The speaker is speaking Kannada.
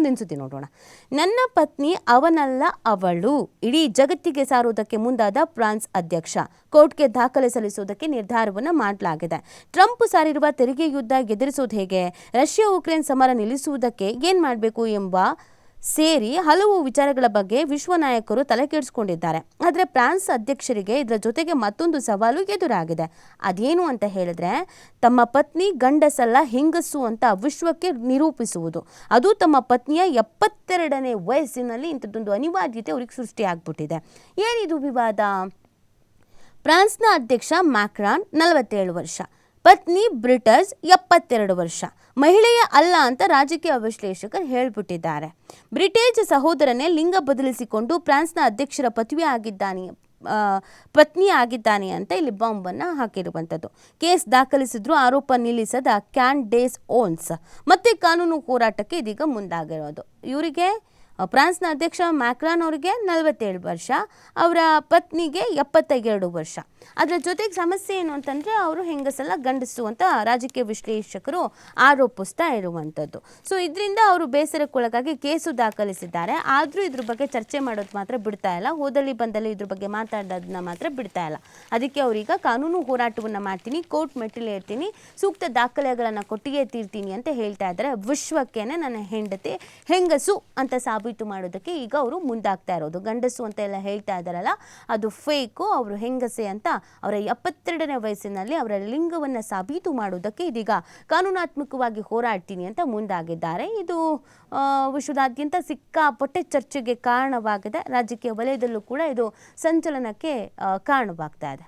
ಮುಂದಿನ ನೋಡೋಣ. ನನ್ನ ಪತ್ನಿ ಅವನಲ್ಲ ಅವಳು. ಇಡೀ ಜಗತ್ತಿಗೆ ಸಾರುವುದಕ್ಕೆ ಮುಂದಾದ ಫ್ರಾನ್ಸ್ ಅಧ್ಯಕ್ಷ. ಕೋರ್ಟ್ಗೆ ದಾಖಲೆ ಸಲ್ಲಿಸುವುದಕ್ಕೆ ನಿರ್ಧಾರವನ್ನು ಮಾಡಲಾಗಿದೆ. ಟ್ರಂಪ್ ಸಾರಿರುವ ತೆರಿಗೆ ಯುದ್ಧ ಎದುರಿಸುವುದು ಹೇಗೆ? ರಷ್ಯಾ ಉಕ್ರೇನ್ ಸಮರ ನಿಲ್ಲಿಸುವುದಕ್ಕೆ ಏನು ಮಾಡಬೇಕು ಎಂಬ ಸೇರಿ ಹಲವು ವಿಚಾರಗಳ ಬಗ್ಗೆ ವಿಶ್ವ ನಾಯಕರು ತಲೆ ಕೆಡಿಸ್ಕೊಂಡಿದ್ದಾರೆ. ಆದರೆ ಫ್ರಾನ್ಸ್ ಅಧ್ಯಕ್ಷರಿಗೆ ಇದರ ಜೊತೆಗೆ ಮತ್ತೊಂದು ಸವಾಲು ಎದುರಾಗಿದೆ. ಅದೇನು ಅಂತ ಹೇಳಿದ್ರೆ, ತಮ್ಮ ಪತ್ನಿ ಗಂಡಸಲ್ಲ ಹೆಂಗಸು ಅಂತ ವಿಶ್ವಕ್ಕೆ ನಿರೂಪಿಸುವುದು. ಅದು ತಮ್ಮ ಪತ್ನಿಯ ಎಪ್ಪತ್ತೆರಡನೇ ವಯಸ್ಸಿನಲ್ಲಿ ಇಂಥದ್ದೊಂದು ಅನಿವಾರ್ಯತೆ ಅವ್ರಿಗೆ ಸೃಷ್ಟಿಯಾಗ್ಬಿಟ್ಟಿದೆ ಏನಿದು ವಿವಾದ? ಫ್ರಾನ್ಸ್ನ ಅಧ್ಯಕ್ಷ ಮ್ಯಾಕ್ರಾನ್ ನಲವತ್ತೇಳು ವರ್ಷ. ಪತ್ನಿ ಬ್ರಿಟಸ್ ಎಪ್ಪತ್ತೆರಡು ವರ್ಷ. ಮಹಿಳೆಯ ಅಲ್ಲ ಅಂತ ರಾಜಕೀಯ ವಿಶ್ಲೇಷಕರು ಹೇಳ್ಬಿಟ್ಟಿದ್ದಾರೆ. ಬ್ರಿಟೇಜ್ ಸಹೋದರನೇ ಲಿಂಗ ಬದಲಿಸಿಕೊಂಡು ಫ್ರಾನ್ಸ್ನ ಅಧ್ಯಕ್ಷರ ಪದವಿ ಆಗಿದ್ದಾನೆ ಪತ್ನಿ ಆಗಿದ್ದಾನೆ ಅಂತ ಇಲ್ಲಿ ಬಾಂಬನ್ನು ಹಾಕಿರುವಂಥದ್ದು. ಕೇಸ್ ದಾಖಲಿಸಿದ್ರು ಆರೋಪ ನಿಲ್ಲಿಸದ ಕ್ಯಾನ್ ಡೇಸ್ ಓನ್ಸ್. ಮತ್ತೆ ಕಾನೂನು ಹೋರಾಟಕ್ಕೆ ಇದೀಗ ಮುಂದಾಗಿರೋದು. ಇವರಿಗೆ ಫ್ರಾನ್ಸ್ನ ಅಧ್ಯಕ್ಷ ಮ್ಯಾಕ್ರಾನ್ ಅವರಿಗೆ ನಲವತ್ತೇಳು ವರ್ಷ, ಅವರ ಪತ್ನಿಗೆ ಎಪ್ಪತ್ತ ಎರಡು ವರ್ಷ. ಅದರ ಜೊತೆಗೆ ಸಮಸ್ಯೆ ಏನು ಅಂತಂದರೆ, ಅವರು ಹೆಂಗಸಲ್ಲ ಗಂಡಸು ಅಂತ ರಾಜಕೀಯ ವಿಶ್ಲೇಷಕರು ಆರೋಪಿಸ್ತಾ ಇರುವಂಥದ್ದು. ಸೊ ಇದರಿಂದ ಅವರು ಬೇಸರಕ್ಕೊಳಗಾಗಿ ಕೇಸು ದಾಖಲಿಸಿದ್ದಾರೆ. ಆದರೂ ಇದ್ರ ಬಗ್ಗೆ ಚರ್ಚೆ ಮಾಡೋದು ಮಾತ್ರ ಬಿಡ್ತಾ ಇಲ್ಲ. ಹೋದಲ್ಲಿ ಬಂದಲ್ಲಿ ಇದ್ರ ಬಗ್ಗೆ ಮಾತಾಡೋದನ್ನ ಮಾತ್ರ ಬಿಡ್ತಾ ಇಲ್ಲ. ಅದಕ್ಕೆ ಅವರೀಗ ಕಾನೂನು ಹೋರಾಟವನ್ನು ಮಾಡ್ತೀನಿ, ಕೋರ್ಟ್ ಮೆಟ್ಟಿಲೇರ್ತೀನಿ, ಸೂಕ್ತ ದಾಖಲೆಗಳನ್ನು ಕೊಟ್ಟಿಗೆ ತೀರ್ತೀನಿ ಅಂತ ಹೇಳ್ತಾ ಇದ್ದಾರೆ. ವಿಶ್ವಕ್ಕೇನೆ ನನ್ನ ಹೆಂಡತಿ, ಹೆಂಗಸು ಅಂತ ಸಾಬೀತು ಮಾಡೋದಕ್ಕೆ ಈಗ ಅವರು ಮುಂದಾಗ್ತಾ ಇರೋದು. ಗಂಡಸು ಅಂತ ಎಲ್ಲ ಹೇಳ್ತಾ ಇದ್ದಾರಲ್ಲ, ಅದು ಫೇಕು ಅವರು ಹೆಂಗಸೆ ಅಂತ ಅವರ ಎಪ್ಪತ್ತೆರಡನೇ ವಯಸ್ಸಿನಲ್ಲಿ ಅವರ ಲಿಂಗವನ್ನು ಸಾಬೀತು ಮಾಡೋದಕ್ಕೆ ಇದೀಗ ಕಾನೂನಾತ್ಮಕವಾಗಿ ಹೋರಾಡ್ತೀನಿ ಅಂತ ಮುಂದಾಗಿದ್ದಾರೆ. ಇದು ವಿಶ್ವದಾದ್ಯಂತ ಸಿಕ್ಕಾಪಟ್ಟೆ ಚರ್ಚೆಗೆ ಕಾರಣವಾಗಿದೆ ರಾಜಕೀಯ ವಲಯದಲ್ಲೂ ಕೂಡ ಇದು ಸಂಚಲನಕ್ಕೆ ಕಾರಣವಾಗ್ತಾ ಇದೆ.